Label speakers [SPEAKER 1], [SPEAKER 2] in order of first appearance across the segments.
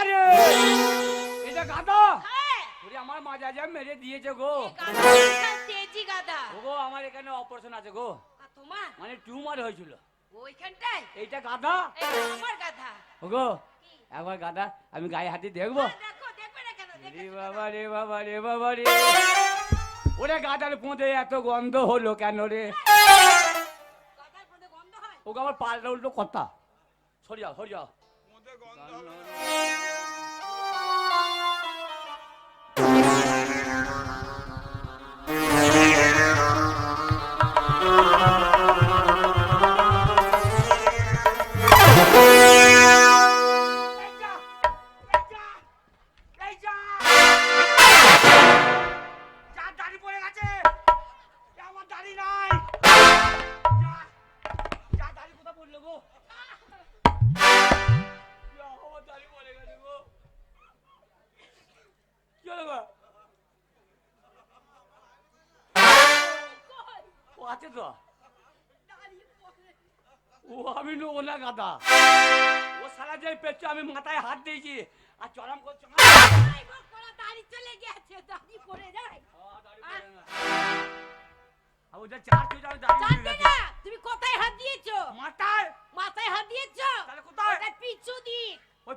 [SPEAKER 1] এই তো আমার গাধা?
[SPEAKER 2] ওরে বাবা রে এটা গাদা
[SPEAKER 1] হ্যাঁ।
[SPEAKER 2] ওরে আমার মাজা যা মেরে দিয়েছে গো।
[SPEAKER 1] তেজি গাধা।
[SPEAKER 2] ওগো আমার এখানে অপারেশন আছে গো।
[SPEAKER 1] তোমার?
[SPEAKER 2] মানে টিউমার হয়েছিল।
[SPEAKER 1] ওইখানটায়?
[SPEAKER 2] এইটা গাদা
[SPEAKER 1] আমার গাধা।
[SPEAKER 2] ওগো একবার গাদা আমি গায়ে হাতে দেখব?
[SPEAKER 1] হ্যাঁ, দেখো দেখবে না কেন?
[SPEAKER 2] রে বাবা রে বাবা রে বাবা রে। ওরে গাদার পোঁদে এত গন্ধ হলো কেন রে? ওকে আমার পাল্টা উল্টো কথা। সরি যাও সরি যাও। নেব ও সারা যে পেয়েছে আমি মাথায় হাত দিয়েছি আর চরম করছে
[SPEAKER 1] দাড়ি চলে গেছে দাড়ি পড়ে যায়
[SPEAKER 2] আর ওটা চার দাঁড়িয়ে
[SPEAKER 1] না তুমি কোথায় হাত দিয়েছ?
[SPEAKER 2] মাথায়।
[SPEAKER 1] মাথায় হাত দিয়েছ?
[SPEAKER 2] তাহলে কোথায়?
[SPEAKER 1] ওটা পিছু দিক।
[SPEAKER 2] ওই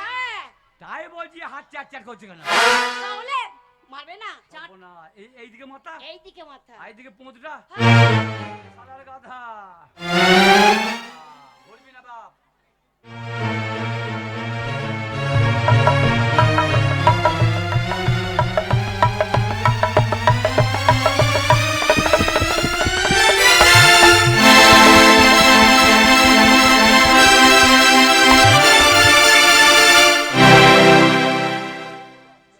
[SPEAKER 1] হ্যাঁ।
[SPEAKER 2] তাই বলছি হাত চার চার করছে কেন?
[SPEAKER 1] তাহলে মারবে না চাট
[SPEAKER 2] না। এই এইদিকে মাথা?
[SPEAKER 1] এইদিকে মাথা।
[SPEAKER 2] এইদিকে পোঁতটা?
[SPEAKER 1] হ্যাঁ।
[SPEAKER 2] গাধা।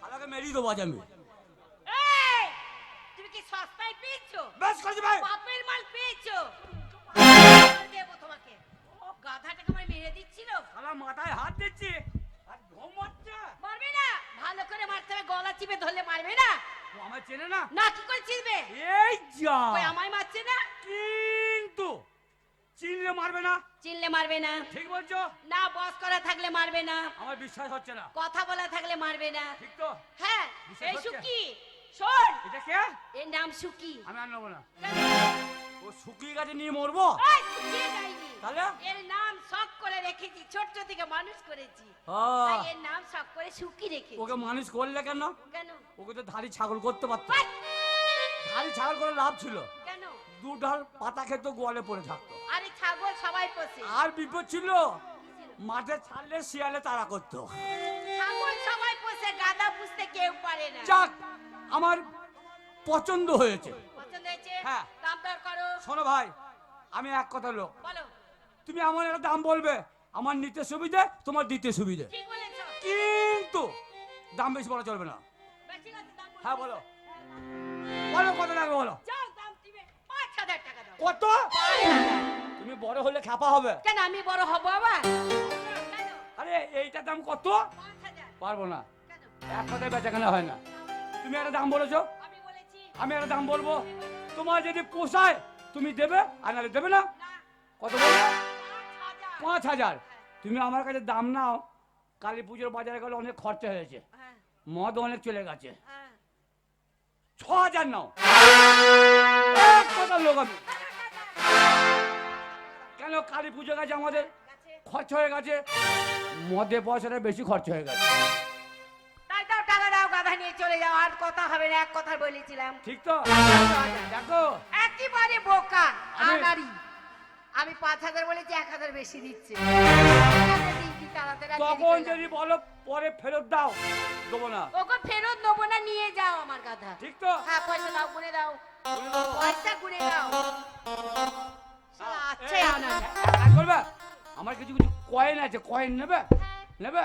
[SPEAKER 2] শালাকে মেরিয়ে দেবো আজ আমায় চেনে না?
[SPEAKER 1] না কি করে চিনবে?
[SPEAKER 2] এই যা।
[SPEAKER 1] ওই আমায় মারছে না
[SPEAKER 2] কিন্তু চিনলে মারবে না?
[SPEAKER 1] চিনলে মারবে না।
[SPEAKER 2] ঠিক বলছো?
[SPEAKER 1] না বস করা থাকলে মারবে না।
[SPEAKER 2] আমার বিশ্বাস হচ্ছে না।
[SPEAKER 1] কথা বলা থাকলে মারবে না।
[SPEAKER 2] ঠিক তো?
[SPEAKER 1] হ্যাঁ এই? সুকি শোন।
[SPEAKER 2] এটা কে?
[SPEAKER 1] এর নাম সুকি।
[SPEAKER 2] আমি আর নেব না। ও শুকিয়ে গেছে নিয়ে মরবো?
[SPEAKER 1] এই, শুকিয়ে যায়নি।
[SPEAKER 2] তাহলে?
[SPEAKER 1] এর নাম শখ করে রেখেছি ছোট্ট থেকে মানুষ করেছি। তাই এর নাম শখ করে সুকি রেখেছি।
[SPEAKER 2] ওকে মানুষ করলে কেন?
[SPEAKER 1] কেন?
[SPEAKER 2] ওকে তো ধাড়ি ছাগল করতে পারতো। ধাড়ি ছাগল করে লাভ ছিল।
[SPEAKER 1] কেন?
[SPEAKER 2] দু ঢাল পাতা খেত গোয়ালে পড়ে থাকতো।
[SPEAKER 1] আরে ছাগল সবাই পোষে।
[SPEAKER 2] আর বিপদ ছিল মাঠে ছাড়লে শিয়ালে তারা করতো।
[SPEAKER 1] ছাগল সবাই পোষে গাদা পুষতে কেউ পারে না।
[SPEAKER 2] যাক আমার পছন্দ হয়েছে।
[SPEAKER 1] পছন্দ হয়েছে?
[SPEAKER 2] হ্যাঁ।
[SPEAKER 1] দাম দর করো।
[SPEAKER 2] শোনো ভাই আমি এক কথা লোক
[SPEAKER 1] বলো।
[SPEAKER 2] তুমি আমার একটা দাম বলবে। আমার নিতে সুবিধে তোমার দিতে সুবিধে। কিন্তু দাম বেশি বলা চলবে না। হ্যাঁ বলো। বলো কত লাগবে বলো? কত? তুমি বড় হলে খ্যাপা হবে।
[SPEAKER 1] কেন আমি বড় হব আবার?
[SPEAKER 2] আরে এইটার দাম কত? পারব না। এক কথায় বেচাকেনা হয় না। তুমি একটা দাম বলেছ?
[SPEAKER 1] আমি
[SPEAKER 2] একটা দাম বলব। তোমার যদি পোষায় তুমি দেবে আর নাহলে দেবে না।
[SPEAKER 1] না।
[SPEAKER 2] কত বলব
[SPEAKER 1] পাঁচ হাজার।
[SPEAKER 2] তুমি আমার কাছে দাম নাও। কালী পুজোর বাজারে গেলে অনেক খরচা হয়েছে।
[SPEAKER 1] হ্যাঁ।
[SPEAKER 2] মদ অনেক চলে গেছে।
[SPEAKER 1] হ্যাঁ।
[SPEAKER 2] ছ হাজার নাও লোক আমি। কেন কালী পুজো গেছে আমাদের? খরচ হয়ে গেছে। মদে পয়সাটা বেশি খরচ হয়ে গেছে।
[SPEAKER 1] চলে যাও। আর কথা হবে না এক কথা বলেছিলাম।
[SPEAKER 2] ঠিক তো? দেখো।
[SPEAKER 1] একেবারে বোকা আনারি আমি পাঁচ হাজার বলেছি এক হাজার বেশি দিচ্ছে।
[SPEAKER 2] তখন যদি বলো পরে ফেরত দাও দেবো না।
[SPEAKER 1] ওকে ফেরত দেবো না নিয়ে যাও আমার গাধা।
[SPEAKER 2] ঠিক তো?
[SPEAKER 1] হ্যাঁ পয়সা দাও গুনে দাও। পয়সা গুনে দাও। আচ্ছা
[SPEAKER 2] আমার কিছু কিছু কয়েন আছে কয়েন নেবে? নেবে?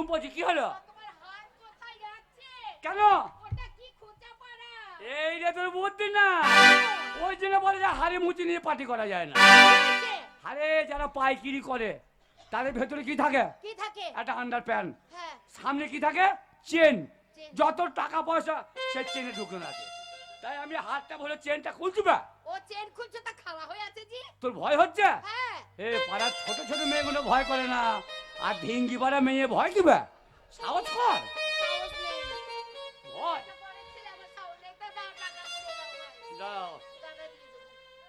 [SPEAKER 2] কুমকুম পড়ছে কি হলো?
[SPEAKER 1] কেন? এই
[SPEAKER 2] রে তোর বুদ্ধি না। ওই জন্য বলে যে মুচি নিয়ে পার্টি করা যায় না। যারা পাইকিরি করে তাদের ভেতরে কি থাকে? একটা আন্ডার প্যান্ট সামনে কি থাকে? চেন যত টাকা পয়সা সে চেনে ঢুকানো আছে তাই আমি হাতটা বলে চেনটা খুলছি
[SPEAKER 1] ও চেন খুলছে তা খাওয়া হয়ে আছে জি
[SPEAKER 2] তোর ভয় হচ্ছে?
[SPEAKER 1] হ্যাঁ।
[SPEAKER 2] এ পাড়ার ছোট ছোট মেয়েগুলো ভয় করে না। আর ঢিঙ্গি পাড়া মেয়ে ভয় দিবে? সাহস কর। ভয়।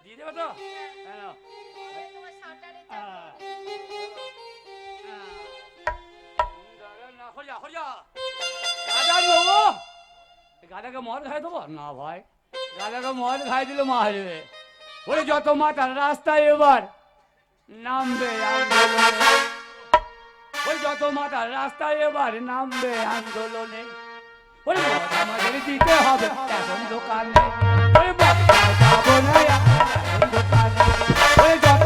[SPEAKER 1] দিয়ে দেবো।
[SPEAKER 2] তো? হ্যাঁ। হয়ে। হয়ে। গাদাকে মদ খাই দেবো? না ভাই। গাদাকে মদ খাই দিলে মারবে ওই যত মাতার রাস্তায় এবার নামবে। ওই যত মাতার রাস্তায় এবার নামবে আন্দোলনে ওই আমাদের দিতে হবে এখন দোকানে ওই যত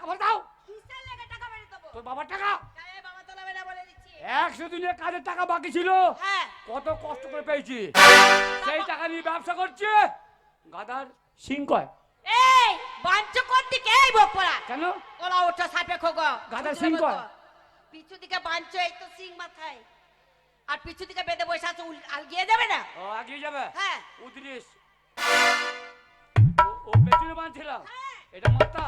[SPEAKER 2] টাকা দাও? তোর বাবার টাকা। একশো দিনের কাজের টাকা বাকি ছিল
[SPEAKER 1] হ্যাঁ।
[SPEAKER 2] কত কষ্ট করে পেয়েছি সেই টাকা নিয়ে ব্যবসা করছে গাদার সিং কয়
[SPEAKER 1] এই, বাঞ্চ কোন দিকে? এই
[SPEAKER 2] কেন
[SPEAKER 1] ওলা ওঠো, সাপে খোগো।
[SPEAKER 2] সিং? কয়?
[SPEAKER 1] পিছু দিকে বাঞ্চ এই তো সিং মাথায় আর পিছু দিকে বেঁধে বসে আছে আলগিয়ে যাবে না
[SPEAKER 2] ও আগিয়ে যাবে
[SPEAKER 1] হ্যাঁ
[SPEAKER 2] উদ্রিস ও- পেছনে বাঁধছিলাম
[SPEAKER 1] হ্যাঁ।
[SPEAKER 2] এটা মাত্রা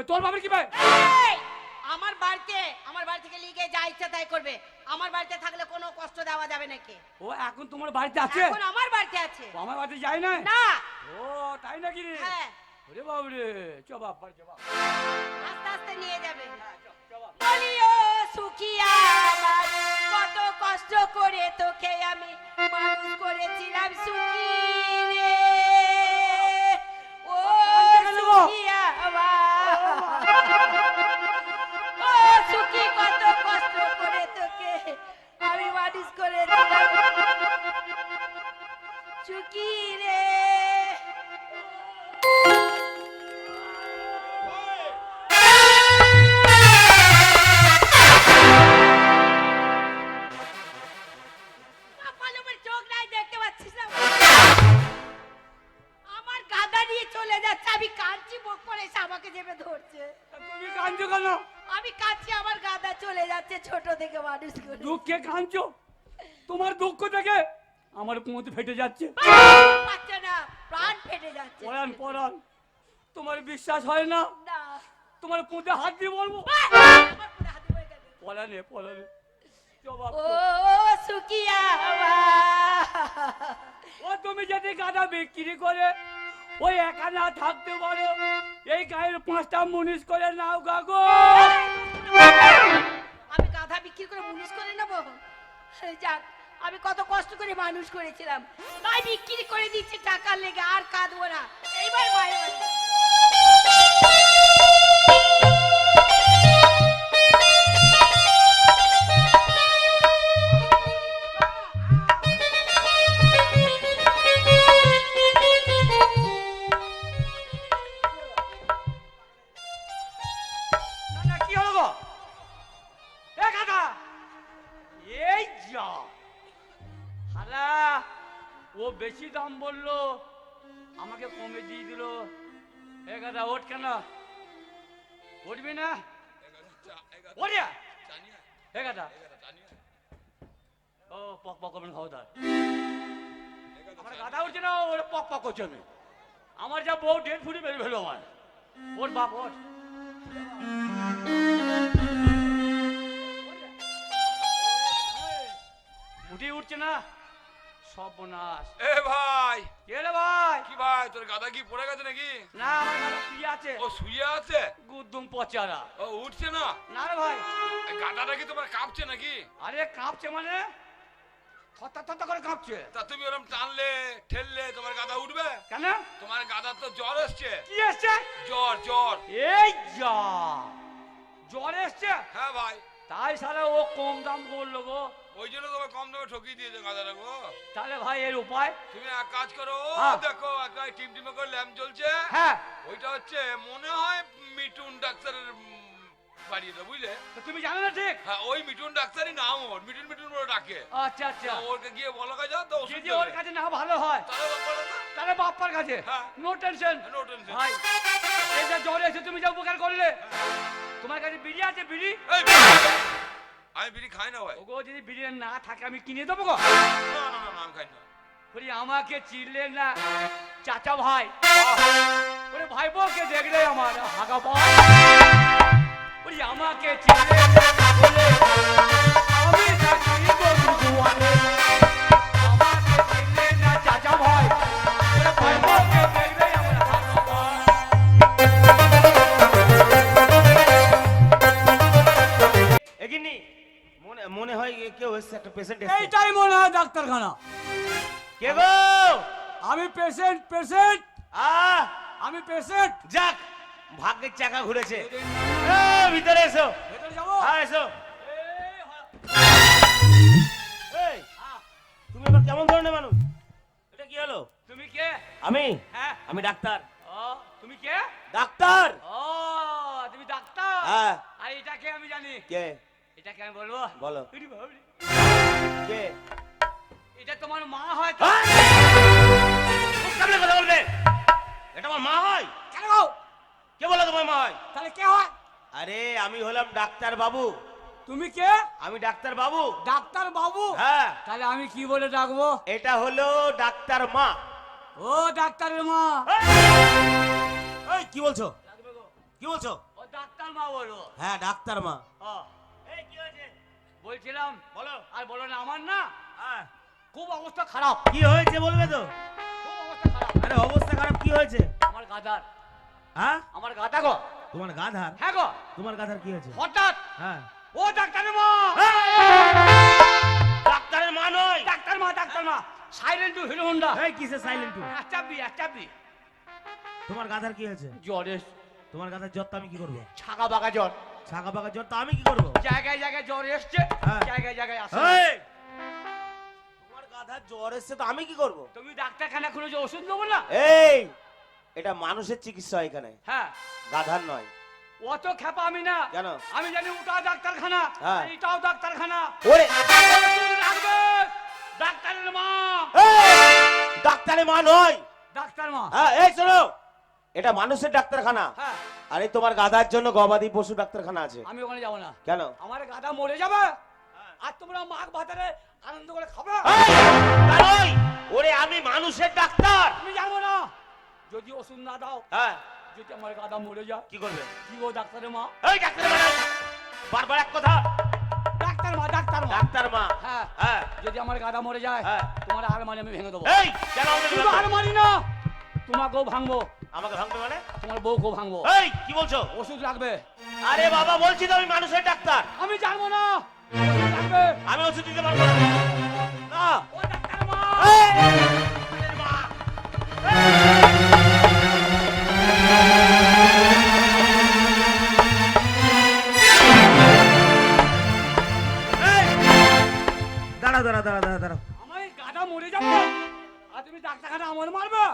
[SPEAKER 1] যাবে
[SPEAKER 2] তোর বাবার কি ভাই
[SPEAKER 1] আমার বাড়িতে আমার বাড়ি থেকে লিগে যা ইচ্ছা তাই করবে। আমার বাড়িতে থাকলে কোনো কষ্ট দেওয়া যাবে নাকি
[SPEAKER 2] ও এখন তোমার বাড়িতে আছে?
[SPEAKER 1] এখন আমার বাড়িতে আছে।
[SPEAKER 2] ও আমার বাড়িতে যায় না
[SPEAKER 1] না।
[SPEAKER 2] ও তাই নাকি রে?
[SPEAKER 1] হ্যাঁ।
[SPEAKER 2] ওরে বাবু রে চ বাপ বাড়ি চ বাপ।
[SPEAKER 1] আস্তে আস্তে নিয়ে যাবে।
[SPEAKER 2] হ্যাঁ,
[SPEAKER 1] বলিও সুখিয়া আমার কত কষ্ট করে তোকে আমি মানুষ করেছিলাম সুখী রে। ধরছে।
[SPEAKER 2] তা তুমি কাঁদছো কেন?
[SPEAKER 1] আমি কাঁদছি আমার গাদা চলে যাচ্ছে ছোট থেকে মানুষ করে।
[SPEAKER 2] দুঃখে কাঁদছো? তোমার দুঃখ থেকে আমার পুঁত ফেটে যাচ্ছে।
[SPEAKER 1] পাচ্ছে না প্রাণ ফেটে যাচ্ছে।
[SPEAKER 2] পরান পরান তোমার বিশ্বাস হয় না? তোমার পুঁতে হাত দিয়ে বলব। পলানে পলানে
[SPEAKER 1] ও সুকিয়া
[SPEAKER 2] ও তুমি যদি গাদা বিক্রি করে ওই একা না থাকতে পারো এই গায়ের পাঁচটা মুনিশ করে নাও গাগো
[SPEAKER 1] আমি গাধা বিক্রি করে মুনিশ করে নেব? যাক আমি কত কষ্ট করে মানুষ করেছিলাম। ভাই, বিক্রি করে দিচ্ছি টাকার লেগে আর কাঁদবো না। এইবার মায়ের
[SPEAKER 2] সর্বনাশ।
[SPEAKER 3] এ ভাই!
[SPEAKER 2] কে রে ভাই?
[SPEAKER 3] কি ভাই তোর গাদা কি পড়ে গেছে নাকি?
[SPEAKER 2] না আমার গাদা শুয়ে আছে।
[SPEAKER 3] ও শুয়ে আছে?
[SPEAKER 2] গুদ্দুম পচারা।
[SPEAKER 3] ও উঠছে না?
[SPEAKER 2] না রে ভাই।
[SPEAKER 3] গাদাটা কি তোমার কাঁপছে নাকি?
[SPEAKER 2] আরে কাঁপছে মানে? থরথর করে কাঁপছে।
[SPEAKER 3] তা তুমি ওরম টানলে ঠেললে তোমার গাদা উঠবে?
[SPEAKER 2] কেন?
[SPEAKER 3] তোমার গাদার তো জ্বর এসছে।
[SPEAKER 2] কি এসছে?
[SPEAKER 3] জ্বর জ্বর।
[SPEAKER 2] এই যা। জ্বর এসছে?
[SPEAKER 3] হ্যাঁ ভাই।
[SPEAKER 2] তাই সারা ও কম দাম বলল গো।
[SPEAKER 3] ওই জন্য তোমার কম দামে ঠকিয়ে দিয়েছে গাদাটা গো।
[SPEAKER 2] তাহলে ভাই এর উপায়?
[SPEAKER 3] তুমি এক কাজ করো
[SPEAKER 2] হ্যাঁ।
[SPEAKER 3] দেখো একটা টিম টিমে করে ল্যাম্প জ্বলছে।
[SPEAKER 2] হ্যাঁ।
[SPEAKER 3] ওইটা হচ্ছে মনে হয় মিটুন ডাক্তারের উম, বাড়ি এটা বুঝলে?
[SPEAKER 2] তুমি জানো না ঠিক?
[SPEAKER 3] হ্যাঁ ওই মিটুন ডাক্তারই নাম ওর মিটুন মিটুন বলে ডাকে।
[SPEAKER 2] আচ্ছা আচ্ছা।
[SPEAKER 3] ওরকে গিয়ে বলা কাজ তো
[SPEAKER 2] যদি ওর কাছে না ভালো হয়
[SPEAKER 3] তাহলে
[SPEAKER 2] বাপ্পার কাছে। No tension. ভাই এই যে জ্বর এসে তুমি যা উপকার করলে তোমার কাছে বিড়ি আছে বিড়ি!
[SPEAKER 3] আমি বিড়ি খাই না ভাই।
[SPEAKER 2] ওগো যদি বিড়ি না থাকে আমি কিনে দেবো গো।
[SPEAKER 3] না না না আমি খাই না।
[SPEAKER 2] বলি আমাকে চিনলে না চাচা ভাই। বলে ভাই বোনকে দেখলে আমার হাগা পাওয়া বলি আমাকে চিনলে না বলে আমি থাকি বন্ধুয়ারে
[SPEAKER 4] মনে হয় কেউ এসছে একটা পেশেন্ট
[SPEAKER 2] এইটাই মনে হয় ডাক্তারখানা।
[SPEAKER 4] কে গো?
[SPEAKER 2] আমি পেশেন্ট পেশেন্ট
[SPEAKER 4] আ
[SPEAKER 2] আমি পেশেন্ট
[SPEAKER 4] যাক ভাগ্যের চাকা ঘুরেছে। এ, ভিতরে এসো।
[SPEAKER 2] ভেতরে যাব?
[SPEAKER 4] হ্যাঁ এসো।
[SPEAKER 2] এই
[SPEAKER 4] তুমি আবার কেমন ধরনের মানুষ? এটা কি হলো?
[SPEAKER 2] তুমি কে?
[SPEAKER 4] আমি?
[SPEAKER 2] হ্যাঁ।
[SPEAKER 4] আমি ডাক্তার।
[SPEAKER 2] ও তুমি কে?
[SPEAKER 4] ডাক্তার!
[SPEAKER 2] ও তুমি ডাক্তার?
[SPEAKER 4] হ্যাঁ।
[SPEAKER 2] আর এটাকে আমি জানি
[SPEAKER 4] কে?
[SPEAKER 2] এটাকে আমি বলব?
[SPEAKER 4] বলো। কে?
[SPEAKER 2] এটা তোমার মা হয়
[SPEAKER 4] সামনে কথা বলবে। এটা আমার মা হয়?
[SPEAKER 2] কেন গো?
[SPEAKER 4] কে বলো তোমার মা হয়?
[SPEAKER 2] তাহলে কে হয়?
[SPEAKER 4] আরে আমি হলাম ডাক্তার বাবু।
[SPEAKER 2] তুমি কে?
[SPEAKER 4] আমি ডাক্তার বাবু।
[SPEAKER 2] ডাক্তার বাবু?
[SPEAKER 4] হ্যাঁ।
[SPEAKER 2] তাহলে আমি কি বলে ডাকবো?
[SPEAKER 4] এটা হলো ডাক্তার মা।
[SPEAKER 2] ও ডাক্তারের মা।
[SPEAKER 4] এই! কি বলছো? কি বলছো?
[SPEAKER 2] ও ডাক্তার মা বলব।
[SPEAKER 4] হ্যাঁ ডাক্তার মা।
[SPEAKER 2] বলছিলাম
[SPEAKER 4] বলো।
[SPEAKER 2] আর বলো না আমার না
[SPEAKER 4] হ্যাঁ।
[SPEAKER 2] খুব অবস্থা খারাপ।
[SPEAKER 4] কি হয়েছে বলবে তো?
[SPEAKER 2] খুব অবস্থা খারাপ।
[SPEAKER 4] আরে অবস্থা খারাপ কি হয়েছে?
[SPEAKER 2] আমার গাদার
[SPEAKER 4] হ্যাঁ?
[SPEAKER 2] আমার গাদা গো।
[SPEAKER 4] তোমার গাধার?
[SPEAKER 2] হ্যাঁ গো।
[SPEAKER 4] তোমার গাধার কি হয়েছে?
[SPEAKER 2] হঠাৎ?
[SPEAKER 4] হ্যাঁ।
[SPEAKER 2] ও ডাক্তারের মা!
[SPEAKER 4] ডাক্তারের মা নয়।
[SPEAKER 2] ডাক্তার মা ডাক্তার মা। সাইলেন্ট টু হিরো হোন্ডা
[SPEAKER 4] এই কিসে সাইলেন্ট টু?
[SPEAKER 2] চাপবি চাপবি
[SPEAKER 4] তোমার গাধার কি হয়েছে?
[SPEAKER 2] জ্বরে
[SPEAKER 4] তোমার গাধার জ্বর তো আমি কি করব?
[SPEAKER 2] ছাগা বাগা জ্বর।
[SPEAKER 4] ছাগা পাকা জ্বর তো আমি কি করব?
[SPEAKER 2] জায়গায় জায়গায় জ্বর এসছে
[SPEAKER 4] হ্যাঁ।
[SPEAKER 2] জায়গায় জায়গায় আসে
[SPEAKER 4] এই! তোমার গাধার জ্বর এসছে তো আমি কি করব?
[SPEAKER 2] তুমি ডাক্তারখানা খুলেছো ওষুধ নেব না?
[SPEAKER 4] এই! এটা মানুষের চিকিৎসা এখানে।
[SPEAKER 2] হ্যাঁ।
[SPEAKER 4] গাধার নয়।
[SPEAKER 2] অত খেপা আমি না।
[SPEAKER 4] কেন?
[SPEAKER 2] আমি জানি ওটাও ডাক্তারখানা
[SPEAKER 4] হ্যাঁ।
[SPEAKER 2] এটাও ডাক্তারখানা।
[SPEAKER 4] ওরে!
[SPEAKER 2] ওষুধ লাগবে ডাক্তারের মা!
[SPEAKER 4] এই! ডাক্তারের মা নয়!
[SPEAKER 2] ডাক্তার মা।
[SPEAKER 4] হ্যাঁ এই শোনো! এটা মানুষের ডাক্তারখানা।
[SPEAKER 2] হ্যাঁ।
[SPEAKER 4] আরে তোমার গাধার জন্য গবাদি পশু ডাক্তারখানা আছে।
[SPEAKER 2] আমি ওখানে যাব না।
[SPEAKER 4] কেন?
[SPEAKER 2] আমার গাদা মরে যাবে। আর তোমরা মাঘ ভাতারে আনন্দ করে খাবে!
[SPEAKER 4] ওরে আমি মানুষের ডাক্তার।
[SPEAKER 2] আমি যাব না। যদি ওষুধ না দাও
[SPEAKER 4] হ্যাঁ।
[SPEAKER 2] যদি আমার গাদা মরে যায়
[SPEAKER 4] কি করবে?
[SPEAKER 2] কি গো ডাক্তারের মা?
[SPEAKER 4] এই ডাক্তার মা! বারবার এক কথা।
[SPEAKER 2] ডাক্তার মা ডাক্তার মা।
[SPEAKER 4] ডাক্তার মা।
[SPEAKER 2] হ্যাঁ।
[SPEAKER 4] হ্যাঁ।
[SPEAKER 2] যদি আমার গাদা মরে যায়
[SPEAKER 4] হ্যাঁ।
[SPEAKER 2] তোমার আলমারি আমি ভেঙে দেবো।
[SPEAKER 4] এই কেন ভাঙবে?
[SPEAKER 2] না তোমাকেও ভাঙবো।
[SPEAKER 4] আমাকে ভাঙবে মানে?
[SPEAKER 2] তোমার বউকেও ভাঙবো।
[SPEAKER 4] এই কি বলছো?
[SPEAKER 2] ওষুধ লাগবে।
[SPEAKER 4] আরে বাবা বলছি তো আমি মানুষের ডাক্তার।
[SPEAKER 2] আমি জানব না। লাগবে
[SPEAKER 4] আমি ওষুধ দিতে পারব না। না।
[SPEAKER 2] ও ডাক্তার মা!
[SPEAKER 4] দাঁড়াও দাঁড়াও দাঁড়াও দাঁড়াও দাঁড়াও।
[SPEAKER 2] আমার গাদা মরে যাবে। আর তুমি ডাক্তারখানা আমার মারবে।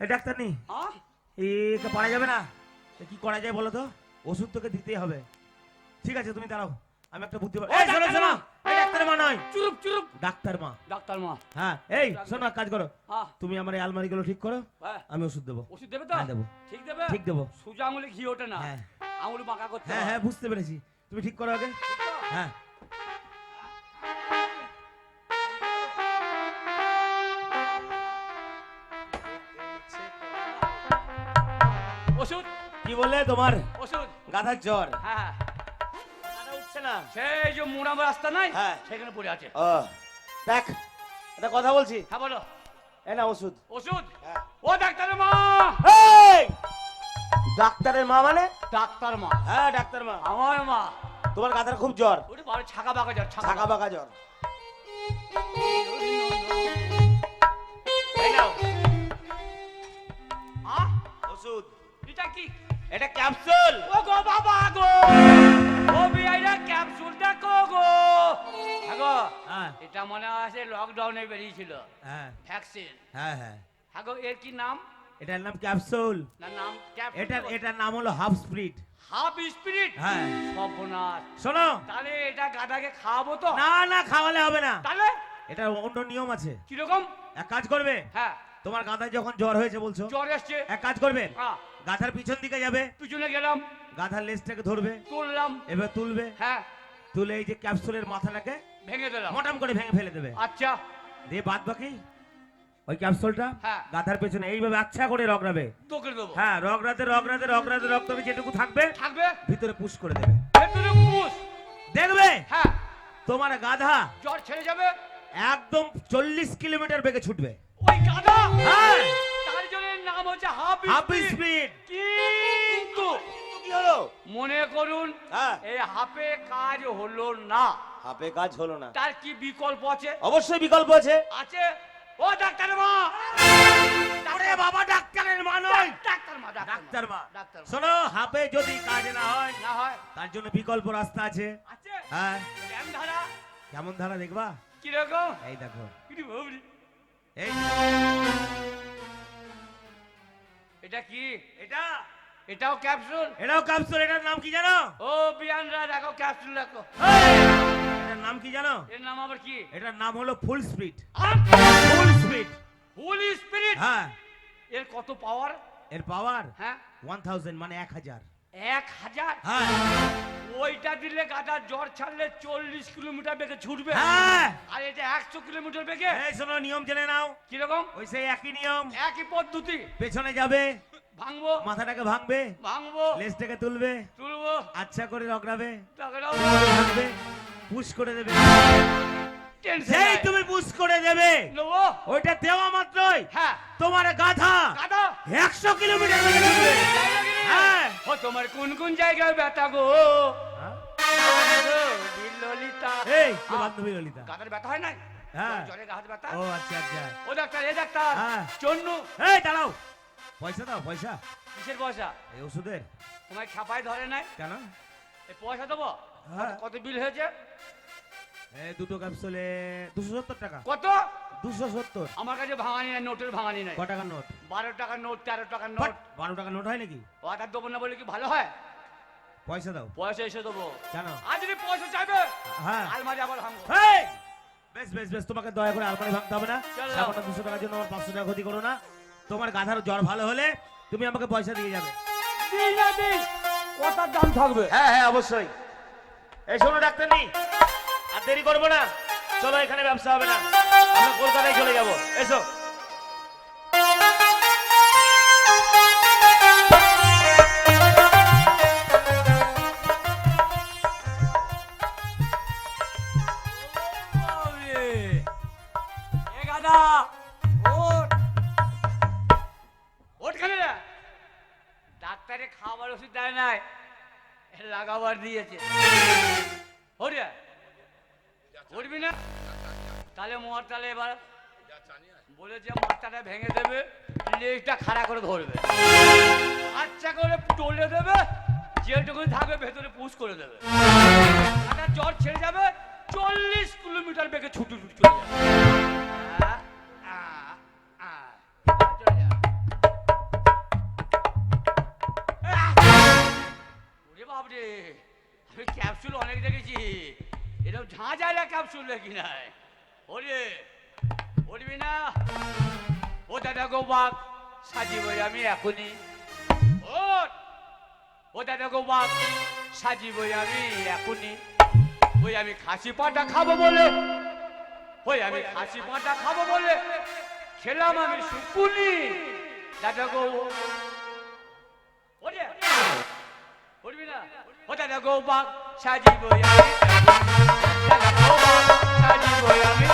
[SPEAKER 4] ডাক্তার নেই।
[SPEAKER 2] হ্যাঁ?
[SPEAKER 4] একে পারা যাবে না। কি করা যায় বলো তো? ওষুধ তোকে দিতেই হবে। ঠিক আছে তুমি দাঁড়াও। আমি একটা বুদ্ধি এই শোনো
[SPEAKER 2] ডাক্তার
[SPEAKER 4] শোনো।
[SPEAKER 2] মা!
[SPEAKER 4] এই ডাক্তার মা নয়।
[SPEAKER 2] চুরুপ চুরুপ!
[SPEAKER 4] ডাক্তার মা।
[SPEAKER 2] ডাক্তার মা।
[SPEAKER 4] হ্যাঁ এই শোনো কাজ করো।
[SPEAKER 2] হ্যাঁ।
[SPEAKER 4] তুমি আমার এই ঠিক করো।
[SPEAKER 2] হ্যাঁ।
[SPEAKER 4] আমি ওষুধ দেবো।
[SPEAKER 2] ওষুধ দেবে তো?
[SPEAKER 4] হ্যাঁ, দেবো।
[SPEAKER 2] ঠিক দেবে?
[SPEAKER 4] ঠিক দেবো।
[SPEAKER 2] সোজা আঙুলে ঘি ওঠে না।
[SPEAKER 4] হ্যাঁ।
[SPEAKER 2] আঙুল বাঁকা করতে
[SPEAKER 4] হ্যাঁ
[SPEAKER 2] হ্যাঁ।
[SPEAKER 4] বুঝতে পেরেছি। তুমি ঠিক করো আগে। হ্যাঁ। কি বললে তোমার?
[SPEAKER 2] ওষুধ।
[SPEAKER 4] গাধার জ্বর।
[SPEAKER 2] হ্যাঁ
[SPEAKER 4] গাধা উঠছে না।
[SPEAKER 2] সেই যে মোড়াম রাস্তা নাই
[SPEAKER 4] হ্যাঁ।
[SPEAKER 2] সেখানে পড়ে আছে।
[SPEAKER 4] ও দেখ একটা কথা বলছি।
[SPEAKER 2] হ্যাঁ বলো।
[SPEAKER 4] এ না ওষুধ।
[SPEAKER 2] ওষুধ?
[SPEAKER 4] হ্যাঁ।
[SPEAKER 2] ও ডাক্তারের মা!
[SPEAKER 4] এই! ডাক্তারের মা মানে?
[SPEAKER 2] ডাক্তার মা।
[SPEAKER 4] হ্যাঁ ডাক্তার মা।
[SPEAKER 2] আমার মা।
[SPEAKER 4] তোমার গাধার খুব জ্বর।
[SPEAKER 2] ছাকা বাঁকা যার
[SPEAKER 4] ছাকা বাঁকা। জ্বর।
[SPEAKER 2] আহ?
[SPEAKER 4] ওষুধ।
[SPEAKER 2] এটা কি?
[SPEAKER 4] এটা ক্যাপসুল।
[SPEAKER 2] ও গো বাবা গো। ও বিআইরা ক্যাপসুল দেখো গো। হ্যাঁ গো
[SPEAKER 4] হ্যাঁ।
[SPEAKER 2] এটা মনে আছে লকডাউনে বেরিয়েছিল।
[SPEAKER 4] হ্যাঁ।
[SPEAKER 2] ভ্যাকসিন
[SPEAKER 4] হ্যাঁ হ্যাঁ।
[SPEAKER 2] হ্যাঁ গো এর কি নাম?
[SPEAKER 4] এটার নাম ক্যাপসুল।
[SPEAKER 2] না নাম ক্যাপসুল।
[SPEAKER 4] এটার এটার নাম হলো হাফ স্প্রিট
[SPEAKER 2] হাফ স্পিরিট
[SPEAKER 4] হ্যাঁ।
[SPEAKER 2] সর্বনাশ।
[SPEAKER 4] শোনো।
[SPEAKER 2] তাহলে এটা গাদাকে খাওয়াবো তো?
[SPEAKER 4] না না খাওয়ালে হবে না।
[SPEAKER 2] তাহলে?
[SPEAKER 4] এটা অন্য নিয়ম আছে।
[SPEAKER 2] কীরকম?
[SPEAKER 4] এক কাজ করবে?
[SPEAKER 2] হ্যাঁ।
[SPEAKER 4] তোমার গাধার যখন জ্বর হয়েছে বলছো?
[SPEAKER 2] জ্বর এসছে।
[SPEAKER 4] এক কাজ করবে?
[SPEAKER 2] হ্যাঁ।
[SPEAKER 4] গাধার পিছন দিকে যাবে।
[SPEAKER 2] পিছনে গেলাম।
[SPEAKER 4] গাধার লেজটাকে ধরবে।
[SPEAKER 2] তুললাম।
[SPEAKER 4] এবার তুলবে।
[SPEAKER 2] হ্যাঁ।
[SPEAKER 4] তুলে এই যে ক্যাপসুলের মাথাটাকে
[SPEAKER 2] ভেঙে দিলাম।
[SPEAKER 4] মোটাম করে ভেঙে ফেলে দেবে।
[SPEAKER 2] আচ্ছা।
[SPEAKER 4] দিয়ে বাদ বাকি। ওই ক্যাপসুলটা
[SPEAKER 2] হ্যাঁ।
[SPEAKER 4] গাধার পেছনে। এইভাবে আচ্ছা করে রগড়াবে।
[SPEAKER 2] তোকে দেবো।
[SPEAKER 4] হ্যাঁ রগড়াতে রগড়াতে রগড়াতে রক্তবে যেটুকু থাকবে
[SPEAKER 2] থাকবে?
[SPEAKER 4] ভিতরে পুশ করে দেবে।
[SPEAKER 2] ভেতরে পুষ
[SPEAKER 4] দেখবে?
[SPEAKER 2] হ্যাঁ।
[SPEAKER 4] তোমার গাধা
[SPEAKER 2] জ্বর ছেড়ে যাবে।
[SPEAKER 4] একদম চল্লিশ কিলোমিটার বেগে ছুটবে।
[SPEAKER 2] ওই গাদা
[SPEAKER 4] হ্যাঁ।
[SPEAKER 2] নাম হচ্ছে হাফ
[SPEAKER 4] হাফ
[SPEAKER 2] স্পিড। কিন্তু
[SPEAKER 4] কি হলো?
[SPEAKER 2] মনে করুন
[SPEAKER 4] হ্যাঁ।
[SPEAKER 2] এই হাফে কাজ হলো না।
[SPEAKER 4] হাফে কাজ হলো না।
[SPEAKER 2] তার কি বিকল্প আছে?
[SPEAKER 4] অবশ্যই বিকল্প আছে।
[SPEAKER 2] আছে। ও ডাক্তার মা!
[SPEAKER 4] আরে বাবা ডাক্তারের মা নয়।
[SPEAKER 2] ডাক্তার মা
[SPEAKER 4] ডাক্তার মা।
[SPEAKER 2] ডাক্তার
[SPEAKER 4] শোনো হাফে যদি কাজ না হয়
[SPEAKER 2] না হয়।
[SPEAKER 4] তার জন্য বিকল্প রাস্তা আছে।
[SPEAKER 2] আছে।
[SPEAKER 4] হ্যাঁ।
[SPEAKER 2] কেমন ধারা?
[SPEAKER 4] কেমন ধারা দেখবা?
[SPEAKER 2] কি রকম
[SPEAKER 4] এই দেখো। এই।
[SPEAKER 2] এটা কি?
[SPEAKER 4] এটা?
[SPEAKER 2] এটাও ক্যাপসুল
[SPEAKER 4] এটাও ক্যাপসুল এটার নাম কি জানো?
[SPEAKER 2] ও বিয়ানরা দেখো ক্যাপসুল দেখো।
[SPEAKER 4] এটার নাম কি জানো?
[SPEAKER 2] এর নাম আবার কি?
[SPEAKER 4] এটার নাম হলো full speed full speed
[SPEAKER 2] full speed
[SPEAKER 4] হ্যাঁ।
[SPEAKER 2] এর কত পাওয়ার
[SPEAKER 4] এর পাওয়ার
[SPEAKER 2] হ্যাঁ।
[SPEAKER 4] ওয়ান থাউজেন্ড মানে এক হাজার।
[SPEAKER 2] এক হাজার?
[SPEAKER 4] হ্যাঁ।
[SPEAKER 2] ওইটা দিলে গাদার জ্বর ছাড়লে চল্লিশ কিলোমিটার বেগে ছুটবে।
[SPEAKER 4] হ্যাঁ।
[SPEAKER 2] আর এটা একশো কিলোমিটার বেগে
[SPEAKER 4] এই শোনো নিয়ম জেনে নাও।
[SPEAKER 2] কীরকম?
[SPEAKER 4] ওই সেই একই নিয়ম।
[SPEAKER 2] একই পদ্ধতি।
[SPEAKER 4] পেছনে যাবে।
[SPEAKER 2] ভাঙবো।
[SPEAKER 4] মাথাটাকে ভাঙবে।
[SPEAKER 2] ভাঙবো।
[SPEAKER 4] লেজটাকে তুলবে।
[SPEAKER 2] তুলবো।
[SPEAKER 4] আচ্ছা করে রগড়াবে। ভাঙবে। পুশ করে দেবে। সেই তুমি পুশ করে দেবে। ওইটা দেওয়া মাত্রই।
[SPEAKER 2] হ্যাঁ।
[SPEAKER 4] তোমার গাধা
[SPEAKER 2] গাদা
[SPEAKER 4] একশো কিলোমিটার বেগে
[SPEAKER 2] ও তোমার কোন কোন জায়গায় ব্যথা গো?
[SPEAKER 4] হ্যাঁ?
[SPEAKER 2] ললিতা।
[SPEAKER 4] এই কে বান্ধবী ললিতা?
[SPEAKER 2] গাদার ব্যথা হয় নাই?
[SPEAKER 4] হ্যাঁ।
[SPEAKER 2] জ্বরে গাহাত ব্যথা?
[SPEAKER 4] ও আচ্ছা আচ্ছা।
[SPEAKER 2] ও ডাক্তার এ ডাক্তার।
[SPEAKER 4] হ্যাঁ।
[SPEAKER 2] চন্নু।
[SPEAKER 4] এই দাঁড়াও। পয়সা দাও পয়সা।
[SPEAKER 2] কিসের পয়সা?
[SPEAKER 4] এই ওষুধের।
[SPEAKER 2] তোমায় খাপায় ধরে নাই?
[SPEAKER 4] কেন?
[SPEAKER 2] এই পয়সা দেবো?
[SPEAKER 4] হ্যাঁ।
[SPEAKER 2] কত- কত বিল হয়েছে?
[SPEAKER 4] এই দুটো ক্যাপসুলে দুশো সত্তর টাকা।
[SPEAKER 2] কত?
[SPEAKER 4] দুশো সত্তর।
[SPEAKER 2] আমার কাছে ভাঙানি নাই নোটের ভাঙানি নাই।
[SPEAKER 4] ক টাকার নোট?
[SPEAKER 2] বারো টাকার নোট তেরো টাকার নোট।
[SPEAKER 4] বারো টাকার নোট হয় নাকি?
[SPEAKER 2] আর দেবো না বলে কি ভালো হয়?
[SPEAKER 4] পয়সা দাও।
[SPEAKER 2] পয়সা এসে দেবো।
[SPEAKER 4] কেন?
[SPEAKER 2] আর যদি পয়সা চাইবে
[SPEAKER 4] হ্যাঁ।
[SPEAKER 2] আলমারি আবার ভাঙবো।
[SPEAKER 4] বেশ বেশ বেশ তোমাকে দয়া করে আলমারি ভাঙতে হবে না। সামান্য দুশো টাকার জন্য আমার পাঁচশো টাকা ক্ষতি করো না। তোমার গাধার জ্বর ভালো হলে তুমি আমাকে পয়সা দিয়ে যাবে।
[SPEAKER 2] না দাম থাকবে।
[SPEAKER 4] হ্যাঁ হ্যাঁ অবশ্যই। এই শোনো ডাক্তার নি আর দেরি করব না। চলো এখানে ব্যবসা হবে না। আমরা কলকাতায় চলে যাব। এসো।
[SPEAKER 2] ডাক্তারে খাবার ওষুধ দেয় নাই। লাগাবার দিয়েছে। উঠবি না। তাহলে মোয়ার তাহলে এবার বলেছে মাথাটা ভেঙে দেবে, লেজটা খাড়া করে ধরবে। আচ্ছা করে টলে দেবে যেটুকু থাকবে ভেতরে পুশ করে দেবে। আর জ্বর ছেড়ে যাবে, চল্লিশ কিলোমিটার বেগে ছুটু ছুটু চলে যাবে। যা। ক্যাপসুল অনেক দেখেছি। এরকম ঝাঁঝাইলা ক্যাপসুল দেখি নাই? ওরে উঠবি না? ও দাদা গো বাঘ সাজিবই আমি এখনই। ওঠ ও দাদা গো বাঘ সাজিবই আমি এখনই। ওই আমি খাসি পাটা খাব বলে। ওই আমি খাসি পাটা খাব বলে। খেলাম আমি শুকুনি দাদা গো ওরে ও দাদা গো বাগ সাজিব আমি সাজিব আমি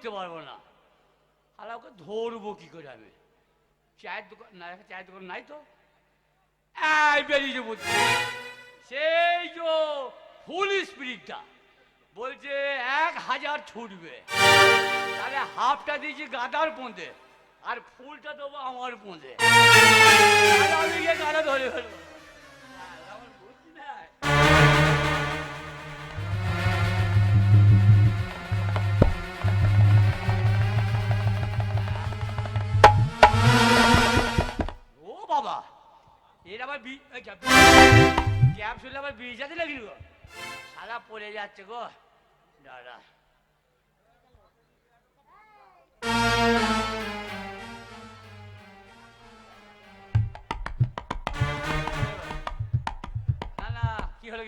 [SPEAKER 2] ঢুকতে পারব না। তাহলে ওকে ধরবো কি করে আমি? চায়ের দোকান, না চায়ের দোকান নাই তো? বেরিয়ে বুঝছি সেই যে ফুল স্পিরিটটা, বলছে এক হাজার ছুটবে। তাহলে হাফটা দিয়েছি গাদার পোঁদে, আর ফুলটা দেবো আমার পোঁদে। আর আমি গিয়ে গাদা ধরে ফেলব। আবার বি শুনলে আবার গো পড়ে যাচ্ছে গো। দাদা কি হলো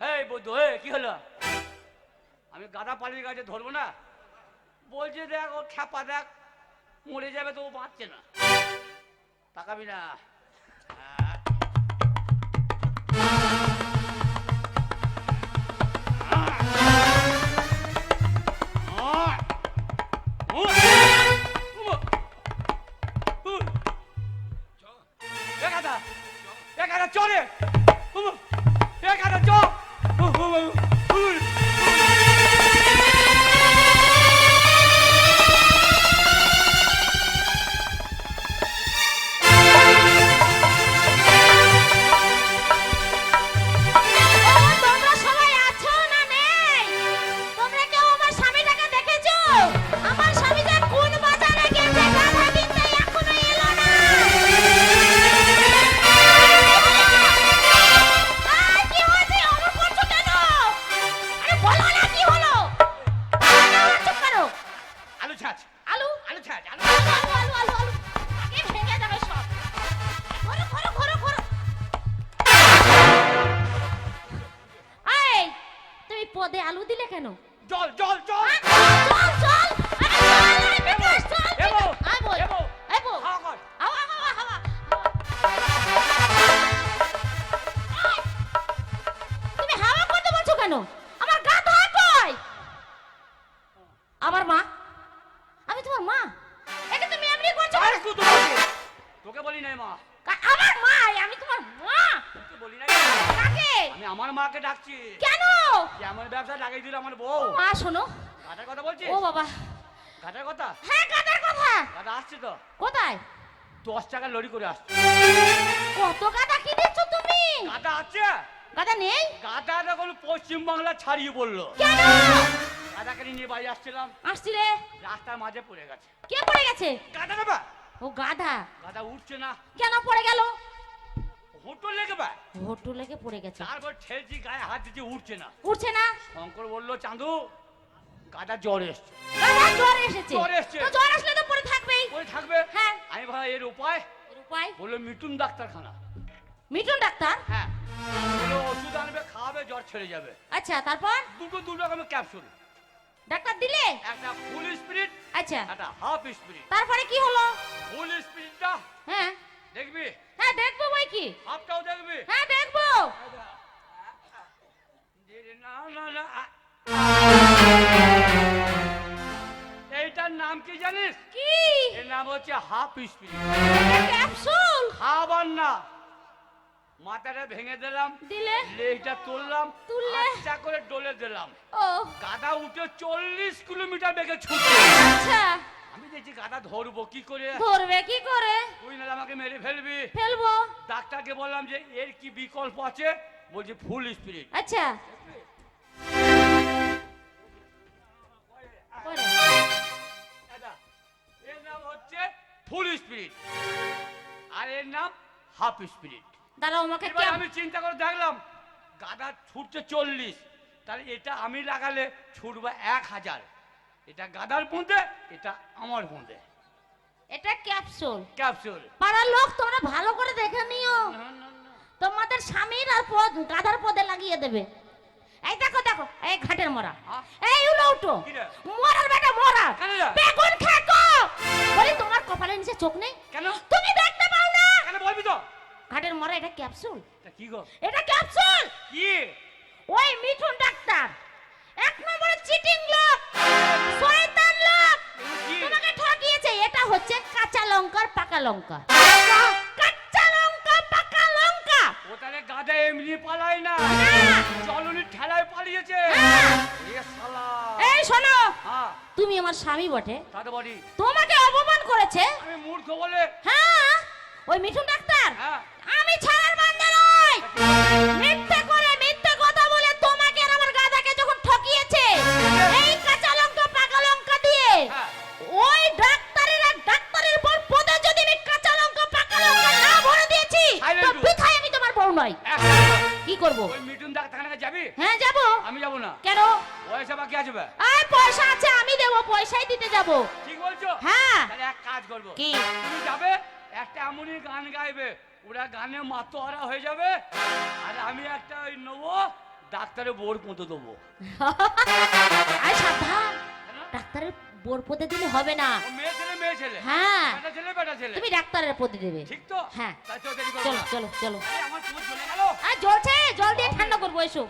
[SPEAKER 2] এই কি হলো? আমি গাদা পালির গাছে ধরবো না। বলছে দেখ, ও খ্যাপা দেখ, মরে যাবে তো ও বাঁচছে না। তাকাবি না। এ গাদা চ উহ, উহ, উহ, উহ।
[SPEAKER 5] ও,
[SPEAKER 2] গাটার কথা?
[SPEAKER 5] হ্যাঁ গাদার কথা।
[SPEAKER 2] গাটা আসছে তো।
[SPEAKER 5] কোথায়?
[SPEAKER 2] দশ টাকা লরি করে আসছে।
[SPEAKER 5] কত গাদা কিনেছো তুমি?
[SPEAKER 2] গাটা আছে।
[SPEAKER 5] গাদা নেই?
[SPEAKER 2] গাটা যখন পশ্চিম বাংলা ছাড়িয়ে বলল।
[SPEAKER 5] কেন?
[SPEAKER 2] গাটাকে নিয়ে বাড়ি আসছিলাম।
[SPEAKER 5] আসছিলে?
[SPEAKER 2] রাস্তার মাঝে পড়ে গেছে।
[SPEAKER 5] কে পড়ে গেছে?
[SPEAKER 2] গাটা নেবা
[SPEAKER 5] ও গাধা।
[SPEAKER 2] গাটা উঠছে না।
[SPEAKER 5] কেন পড়ে গেল?
[SPEAKER 2] হোটেল লেগে বা?
[SPEAKER 5] হোটু লেগে পড়ে গেছে।
[SPEAKER 2] তারপর ঠেলছি গায়ে হাত দিচ্ছি উঠছে না।
[SPEAKER 5] উঠছে না?
[SPEAKER 2] শঙ্কর বলল চাঁদু গাটা জ্বর এসছে।
[SPEAKER 5] জ্বর এসেছে?
[SPEAKER 2] জ্বর এসছে।
[SPEAKER 5] তো জ্বর আসলে তো পড়ে থাকবেই।
[SPEAKER 2] ওই থাকবে?
[SPEAKER 5] হ্যাঁ।
[SPEAKER 2] আমি ভাই এর উপায়?
[SPEAKER 5] এর উপায়?
[SPEAKER 2] বলল মিটুন ডাক্তারখানা।
[SPEAKER 5] মিঠুন ডাক্তার?
[SPEAKER 2] হ্যাঁ। বলল ওষুধ আনবে খাওয়াবে জ্বর ছেড়ে যাবে।
[SPEAKER 5] আচ্ছা তারপর?
[SPEAKER 2] দুটো দু রকমের ক্যাপসুল
[SPEAKER 5] ডাক্তার দিলে?
[SPEAKER 2] একটা ফুল স্পিরিট
[SPEAKER 5] আচ্ছা।
[SPEAKER 2] একটা হাফ স্পিরিট
[SPEAKER 5] তারপরে কি হলো?
[SPEAKER 2] ফুল স্পিরিটটা
[SPEAKER 5] হ্যাঁ।
[SPEAKER 2] দেখবি?
[SPEAKER 5] হ্যাঁ দেখব বই কি?
[SPEAKER 2] হাফটাও দেখবি?
[SPEAKER 5] হ্যাঁ দেখব।
[SPEAKER 2] না না না এইটার নাম কি জানিস?
[SPEAKER 5] কি?
[SPEAKER 2] এর নাম হচ্ছে হাফ স্পিরিট
[SPEAKER 5] ক্যাপসুল
[SPEAKER 2] খাবার না। মাথাটা ভেঙে দিলাম।
[SPEAKER 5] দিলে?
[SPEAKER 2] লেজটা তুললাম।
[SPEAKER 5] তুললে?
[SPEAKER 2] আচ্ছা করে ডলে দিলাম।
[SPEAKER 5] ও।
[SPEAKER 2] গাদা উঠে চল্লিশ কিলোমিটার বেগে ছুটে।
[SPEAKER 5] আচ্ছা।
[SPEAKER 2] আমি দেখছি গাদা ধরবো কি করে?
[SPEAKER 5] ধরবে কি করে?
[SPEAKER 2] তুই না আমাকে মেরে ফেলবি।
[SPEAKER 5] ফেলব।
[SPEAKER 2] ডাক্তারকে বললাম যে এর কি বিকল্প আছে? বলছে ফুল স্পিরিট
[SPEAKER 5] আচ্ছা।
[SPEAKER 2] ফুল স্পিরিট। আর এর নাম হাফ স্পিরিট।
[SPEAKER 5] দাঁড়াও আমাকে
[SPEAKER 2] এবার আমি চিন্তা করে দেখলাম গাদা ছুটছে চল্লিশ। তাহলে এটা আমি লাগালে ছুটবো এক হাজার। এটা গাদার পুঁতে এটা আমার পুঁতে
[SPEAKER 5] এটা ক্যাপসুল।
[SPEAKER 2] ক্যাপসুল।
[SPEAKER 5] পাড়ার লোক তোমরা ভালো করে দেখে নিও। তোমাদের স্বামীর আর পদ গাধার পদে লাগিয়ে দেবে। এই দেখো দেখো এই ঘাটের মরা।
[SPEAKER 2] হ্যাঁ?
[SPEAKER 5] এই উলো উঠো। মরার বেটা মরা। বেগুন খেকো বলি তোমার কপালে নিচে চোখ নেই?
[SPEAKER 2] কেন?
[SPEAKER 5] তুমি দেখতে পাও না।
[SPEAKER 2] কেন বলবি তো?
[SPEAKER 5] ঘাটের মরা এটা ক্যাপসুল
[SPEAKER 2] এটা কি গো?
[SPEAKER 5] এটা ক্যাপসুল
[SPEAKER 2] কি?
[SPEAKER 5] ওই মিঠুন ডাক্তার। এক নম্বরে চিটিং লোক শয়তান লোক। তোমাকে ঠকিয়েছে। এটা হচ্ছে কাঁচা লঙ্কার পাকা লঙ্কা। লঙ্কা
[SPEAKER 2] ও তাহলে গাদা এমনি পালায় না? চলনি ঠেলায় পালিয়েছে।
[SPEAKER 5] হ্যাঁ। এই শোনো
[SPEAKER 2] হ্যাঁ।
[SPEAKER 5] তুমি আমার স্বামী বটে।
[SPEAKER 2] বলি
[SPEAKER 5] তোমাকে অপমান করেছে।
[SPEAKER 2] আমি মূর্খ বলে?
[SPEAKER 5] হ্যাঁ ওই মিঠুন ডাক্তার।
[SPEAKER 2] হ্যাঁ।
[SPEAKER 5] আমি ডাক্তারের
[SPEAKER 2] বোর পুঁতে দেবো।
[SPEAKER 5] আর সাবধান। ডাক্তারের বোর পোতে দিলে হবে না।
[SPEAKER 2] মেয়ে ছেলে মেয়ে ছেলে।
[SPEAKER 5] হ্যাঁ।
[SPEAKER 2] বেটা ছেলে বেটা ছেলে।
[SPEAKER 5] তুমি ডাক্তারের পদে দেবে।
[SPEAKER 2] ঠিক তো?
[SPEAKER 5] হ্যাঁ। চলো চলো চলো।
[SPEAKER 2] আমার চলে গেল।
[SPEAKER 5] আর জ্বলছে। জল দিয়ে ঠান্ডা করব এসো।